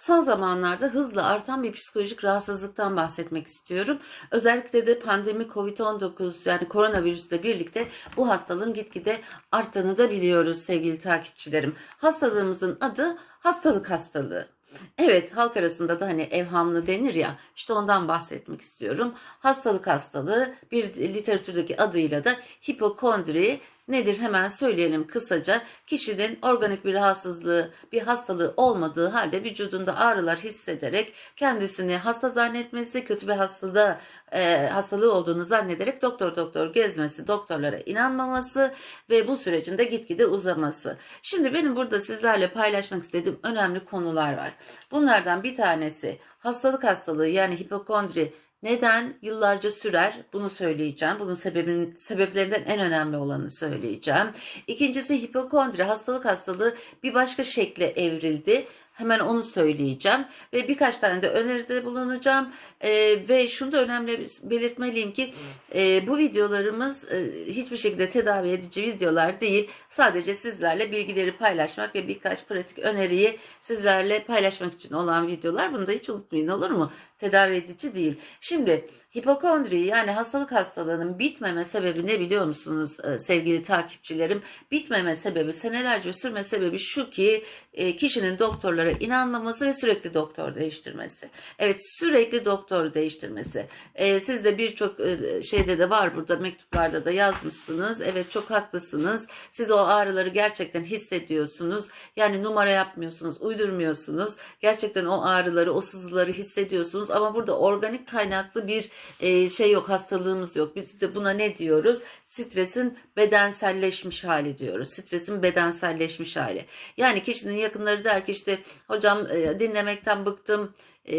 son zamanlarda hızla artan bir psikolojik rahatsızlıktan bahsetmek istiyorum. Özellikle de pandemi Covid-19 yani koronavirüsle birlikte bu hastalığın gitgide arttığını da biliyoruz sevgili takipçilerim. Hastalığımızın adı hastalık hastalığı. Evet halk arasında da hani evhamlı denir ya işte ondan bahsetmek istiyorum. Hastalık hastalığı bir literatürdeki adıyla da hipokondri nedir hemen söyleyelim kısaca. Kişinin organik bir rahatsızlığı, bir hastalığı olmadığı halde vücudunda ağrılar hissederek kendisini hasta zannetmesi, kötü bir hastalığı, e, hastalığı olduğunu zannederek doktor doktor gezmesi, doktorlara inanmaması ve bu sürecin de gitgide uzaması. Şimdi benim burada sizlerle paylaşmak istediğim önemli konular var. Bunlardan bir tanesi hastalık hastalığı yani hipokondri neden yıllarca sürer bunu söyleyeceğim. Bunun sebebinin sebeplerinden en önemli olanı söyleyeceğim. İkincisi hipokondri hastalık hastalığı bir başka şekle evrildi. Hemen onu söyleyeceğim ve birkaç tane de öneride bulunacağım. Ee, ve şunu da önemli belirtmeliyim ki e, bu videolarımız e, hiçbir şekilde tedavi edici videolar değil. Sadece sizlerle bilgileri paylaşmak ve birkaç pratik öneriyi sizlerle paylaşmak için olan videolar. Bunu da hiç unutmayın olur mu? Tedavi edici değil. Şimdi hipokondri yani hastalık hastalığının bitmeme sebebi ne biliyor musunuz e, sevgili takipçilerim bitmeme sebebi senelerce sürme sebebi şu ki e, kişinin doktorlara inanmaması ve sürekli doktor değiştirmesi. Evet sürekli doktor değiştirmesi. E, siz de birçok şeyde de var burada mektuplarda da yazmışsınız. Evet çok haklısınız. Siz o ağrıları gerçekten hissediyorsunuz. Yani numara yapmıyorsunuz, uydurmuyorsunuz. Gerçekten o ağrıları, o sızıları hissediyorsunuz. Ama burada organik kaynaklı bir e, şey yok, hastalığımız yok. Biz de buna ne diyoruz? Stresin bedenselleşmiş hali diyoruz. Stresin bedenselleşmiş hali. Yani kişinin yakınları der ki işte hocam e, dinlemekten bıktım. E,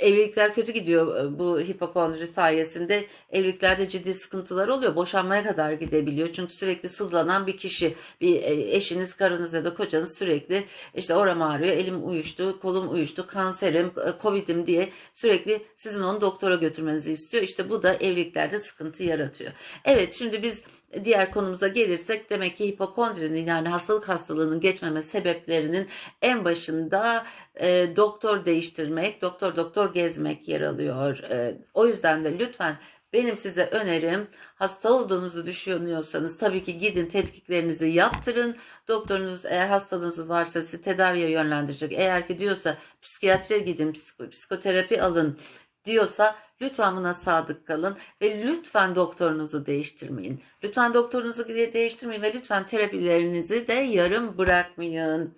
evlilikler kötü gidiyor e, bu hipokondri sayesinde. Evliliklerde ciddi sıkıntılar oluyor. Boşanmaya kadar gidebiliyor. Çünkü sürekli sızlanan bir kişi, bir e, eşiniz, karınız ya da kocanız sürekli işte oram ağrıyor, elim uyuştu, kolum uyuştu, kanserim, e, covid'im diye sürekli sizin onu doktora götürmenizi istiyor. İşte bu da evliliklerde sıkıntı yaratıyor. Evet şimdi biz diğer konumuza gelirsek demek ki hipokondrinin yani hastalık hastalığının geçmeme sebeplerinin en başında e, doktor değiştirmek, doktor doktor gezmek yer alıyor. E, o yüzden de lütfen benim size önerim hasta olduğunuzu düşünüyorsanız tabii ki gidin tetkiklerinizi yaptırın. Doktorunuz eğer hastalığınız varsa sizi tedaviye yönlendirecek. Eğer ki diyorsa psikiyatriye gidin, psiko- psikoterapi alın diyorsa lütfen buna sadık kalın ve lütfen doktorunuzu değiştirmeyin. Lütfen doktorunuzu de- değiştirmeyin ve lütfen terapilerinizi de yarım bırakmayın.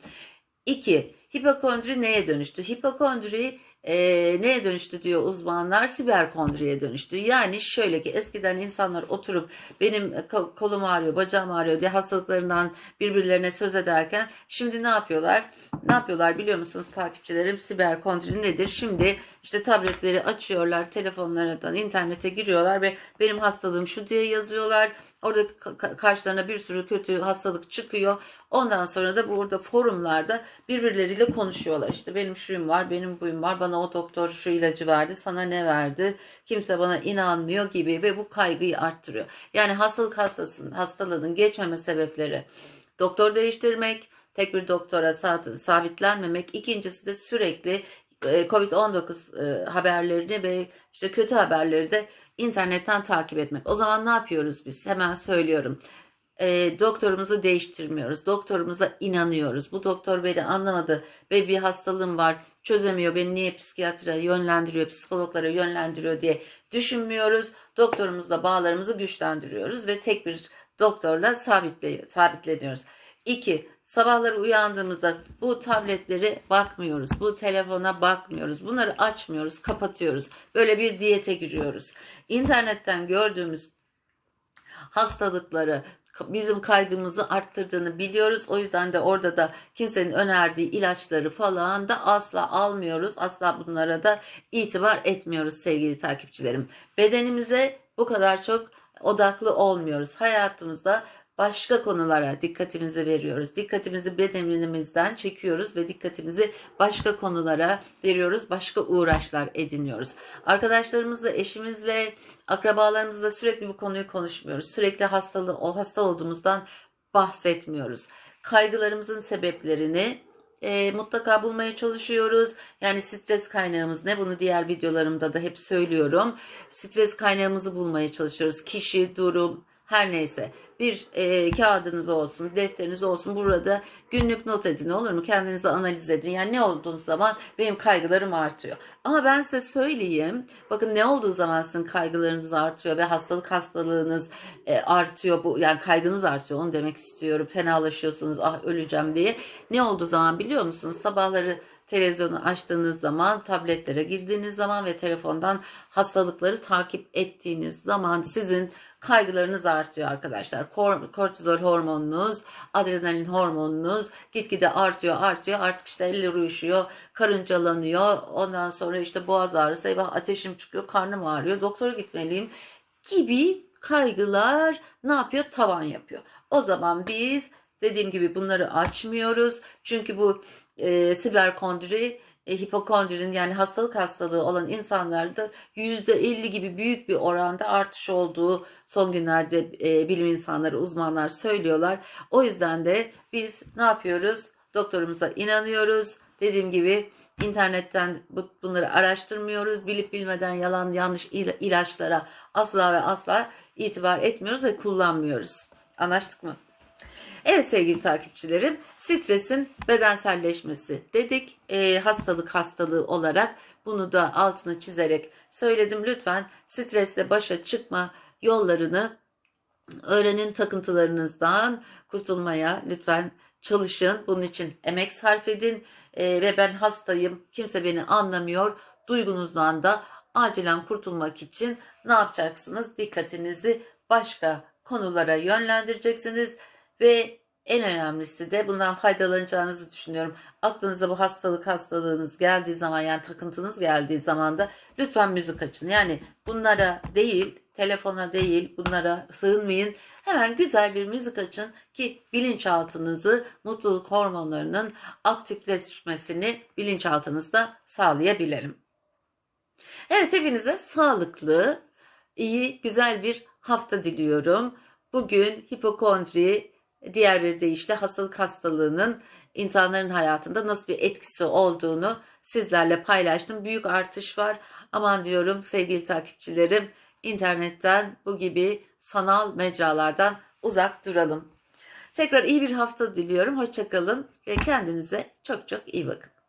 2. Hipokondri neye dönüştü? Hipokondri e, neye dönüştü diyor uzmanlar? Siberkondriye dönüştü. Yani şöyle ki eskiden insanlar oturup benim ko- kolum ağrıyor, bacağım ağrıyor diye hastalıklarından birbirlerine söz ederken şimdi ne yapıyorlar? Ne yapıyorlar biliyor musunuz takipçilerim? Siberkondri nedir? Şimdi işte tabletleri açıyorlar, telefonlarından internete giriyorlar ve benim hastalığım şu diye yazıyorlar. Orada ka- ka- karşılarına bir sürü kötü hastalık çıkıyor. Ondan sonra da burada forumlarda birbirleriyle konuşuyorlar. İşte benim şuyum var, benim buyum var. Bana o doktor şu ilacı verdi, sana ne verdi? Kimse bana inanmıyor gibi ve bu kaygıyı arttırıyor. Yani hastalık hastasının, hastalığının geçmeme sebepleri doktor değiştirmek, tek bir doktora sa- sabitlenmemek. İkincisi de sürekli e, Covid-19 e, haberlerini ve işte kötü haberleri de internetten takip etmek. O zaman ne yapıyoruz biz? Hemen söylüyorum. E, doktorumuzu değiştirmiyoruz. Doktorumuza inanıyoruz. Bu doktor beni anlamadı ve bir hastalığım var. Çözemiyor. Beni niye psikiyatriye yönlendiriyor, psikologlara yönlendiriyor diye düşünmüyoruz. Doktorumuzla bağlarımızı güçlendiriyoruz ve tek bir doktorla sabitle, sabitleniyoruz. İki, sabahları uyandığımızda bu tabletleri bakmıyoruz. Bu telefona bakmıyoruz. Bunları açmıyoruz, kapatıyoruz. Böyle bir diyete giriyoruz. İnternetten gördüğümüz hastalıkları bizim kaygımızı arttırdığını biliyoruz. O yüzden de orada da kimsenin önerdiği ilaçları falan da asla almıyoruz. Asla bunlara da itibar etmiyoruz sevgili takipçilerim. Bedenimize bu kadar çok odaklı olmuyoruz. Hayatımızda başka konulara dikkatimizi veriyoruz. Dikkatimizi bedenimizden çekiyoruz ve dikkatimizi başka konulara veriyoruz. Başka uğraşlar ediniyoruz. Arkadaşlarımızla, eşimizle, akrabalarımızla sürekli bu konuyu konuşmuyoruz. Sürekli hastalığı, o hasta olduğumuzdan bahsetmiyoruz. Kaygılarımızın sebeplerini e, mutlaka bulmaya çalışıyoruz. Yani stres kaynağımız ne? Bunu diğer videolarımda da hep söylüyorum. Stres kaynağımızı bulmaya çalışıyoruz. Kişi, durum, her neyse bir e, kağıdınız olsun, defteriniz olsun. Burada günlük not edin olur mu? Kendinizi analiz edin. Yani ne olduğunuz zaman benim kaygılarım artıyor. Ama ben size söyleyeyim. Bakın ne olduğu zaman sizin kaygılarınız artıyor ve hastalık hastalığınız e, artıyor. Bu yani kaygınız artıyor. Onu demek istiyorum. Fenalaşıyorsunuz. Ah öleceğim diye. Ne olduğu zaman biliyor musunuz? Sabahları televizyonu açtığınız zaman, tabletlere girdiğiniz zaman ve telefondan hastalıkları takip ettiğiniz zaman sizin kaygılarınız artıyor arkadaşlar. Kor- Kortizol hormonunuz, adrenalin hormonunuz gitgide artıyor, artıyor. Artık işte eller uyuşuyor, karıncalanıyor. Ondan sonra işte boğaz ağrısı, eyvah ateşim çıkıyor, karnım ağrıyor, doktora gitmeliyim gibi kaygılar ne yapıyor? Tavan yapıyor. O zaman biz dediğim gibi bunları açmıyoruz. Çünkü bu e, siberkondri e, hipokondrinin yani hastalık hastalığı olan insanlarda %50 gibi büyük bir oranda artış olduğu son günlerde e, bilim insanları, uzmanlar söylüyorlar. O yüzden de biz ne yapıyoruz? Doktorumuza inanıyoruz. Dediğim gibi internetten bu, bunları araştırmıyoruz. Bilip bilmeden yalan yanlış il- ilaçlara asla ve asla itibar etmiyoruz ve kullanmıyoruz. Anlaştık mı? Evet sevgili takipçilerim, stresin bedenselleşmesi dedik. Ee, hastalık hastalığı olarak bunu da altını çizerek söyledim. Lütfen stresle başa çıkma yollarını öğrenin takıntılarınızdan kurtulmaya lütfen çalışın. Bunun için emek sarf edin. Ee, ve ben hastayım, kimse beni anlamıyor. Duygunuzdan da acilen kurtulmak için ne yapacaksınız? Dikkatinizi başka konulara yönlendireceksiniz ve en önemlisi de bundan faydalanacağınızı düşünüyorum. Aklınıza bu hastalık hastalığınız geldiği zaman yani takıntınız geldiği zaman da lütfen müzik açın. Yani bunlara değil, telefona değil bunlara sığınmayın. Hemen güzel bir müzik açın ki bilinçaltınızı mutluluk hormonlarının aktifleşmesini bilinçaltınızda sağlayabilelim. Evet hepinize sağlıklı, iyi, güzel bir hafta diliyorum. Bugün hipokondri, diğer bir deyişle hastalık hastalığının insanların hayatında nasıl bir etkisi olduğunu sizlerle paylaştım. Büyük artış var. Aman diyorum sevgili takipçilerim internetten bu gibi sanal mecralardan uzak duralım. Tekrar iyi bir hafta diliyorum. Hoşçakalın ve kendinize çok çok iyi bakın.